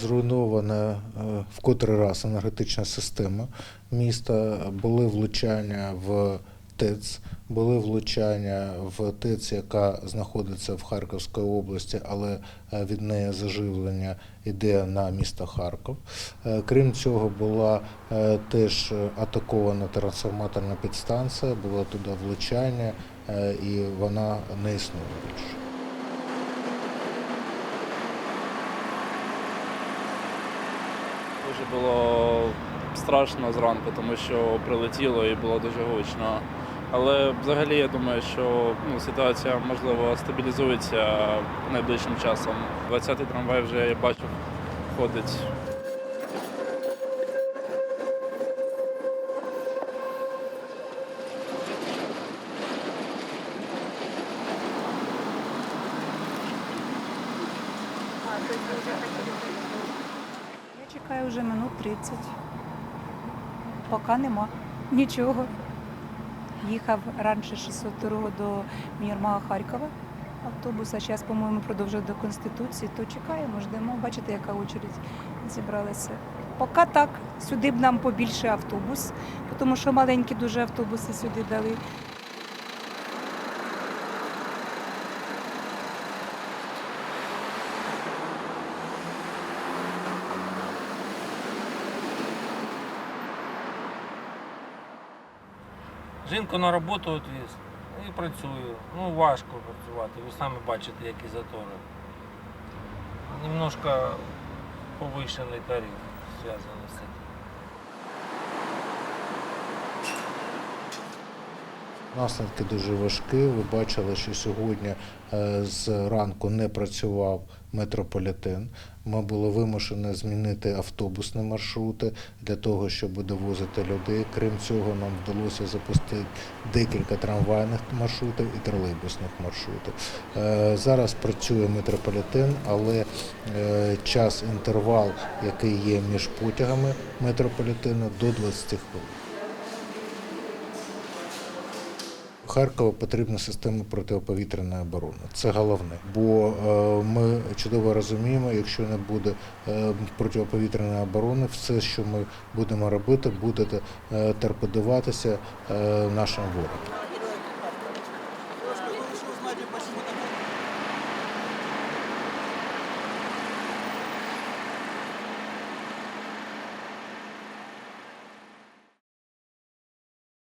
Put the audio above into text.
Зруйнована е, в котрий раз енергетична система міста. Були влучання в ТЕЦ, були влучання в ТЕЦ, яка знаходиться в Харківській області, але е, від неї заживлення йде на місто Харків. Е, Крім цього, була теж атакована трансформаторна підстанція, було туди влучання, і вона не існує більше. Дуже було страшно зранку, тому що прилетіло і було дуже гучно. Але взагалі я думаю, що ну, ситуація можливо стабілізується найближчим часом. 20-й трамвай вже я бачив ходить. Я чекаю вже минут 30. Поки нема нічого. Їхав раніше 602 до Мірмага Харкова. Автобус, а зараз, по-моєму, продовжує до Конституції, то чекаємо, ждемо. Бачите, яка очередь зібралася. Поки так, сюди б нам побільше автобус, тому що маленькі дуже автобуси сюди дали. Жінку на роботу відвіз і працюю. Ну, важко працювати. Ви самі бачите, які затори. Немножко повищений тариф зв'язаний з цим. Наслідки дуже важкі. Ви бачили, що сьогодні е, зранку не працював метрополітен. Ми були вимушені змінити автобусні маршрути для того, щоб довозити людей. Крім цього, нам вдалося запустити декілька трамвайних маршрутів і тролейбусних маршрутів. Е, Зараз працює метрополітен, але е, час інтервал, який є між потягами метрополітену, до 20 хвилин. Харкова потрібна система протиповітряної оборони. Це головне, бо е, ми чудово розуміємо, якщо не буде е, протиповітряної оборони, все, що ми будемо робити, буде е, торпедуватися нашим ворогам.